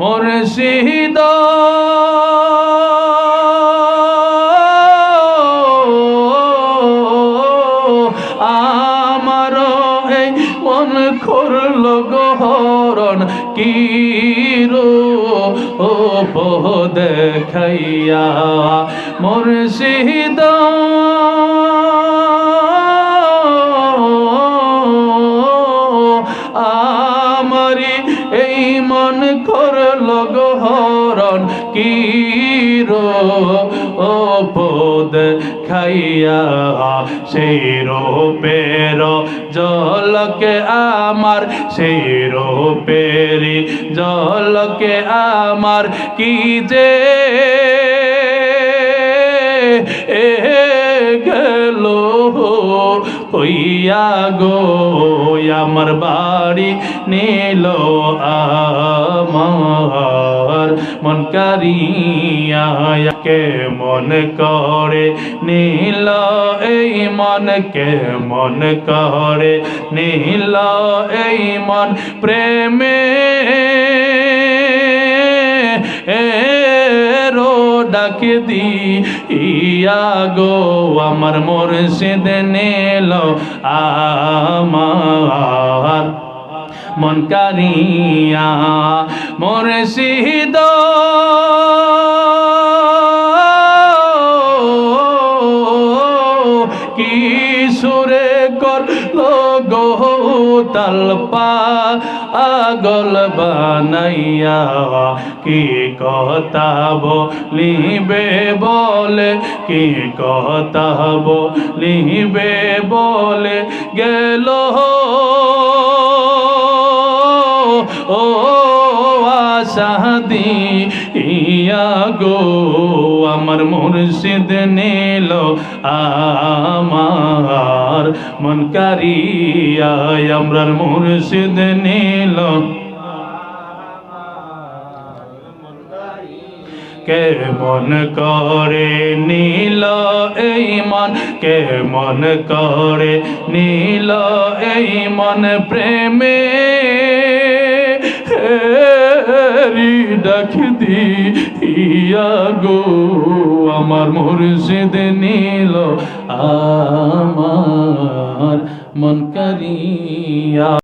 মুর্শিদ। আমার এই মন করল গহরণ কি ও দেখাইয়া মুর্শিদ। করল গহরণ কি ও পদ খাইয়া সেই রূপের জলকে আমার, সেই রূপেরি জলকে আমার কি যে? এ হইয়া গো, আমার বাড়ি নিল আমার। মন কারিয়া কে মন করে নীল, এই মন কে মন করে নীল, এই মন প্রেমে। ডাক দি, ইয়া গো আমার মুর্শিদ নীল আমার। মন কারিয়া মুর্শিদ। কি সুরে করল গো তালপা আগল বানাইয়া, কি কথা বলিবে বলে, কি কথা বলিবে বলে গেল। ও আশাদি ইয়া গো। আমার মুর্শিদ নীল আমার মন কারিয়া, আমরার মুর্শিদ নীল। কে মন করে নীল এই মন কে মন করে নীল এই মন প্রেমে? রি ডাক দি ইয়া গো আমার মুর্শিদ নিল আমার মন করিয়া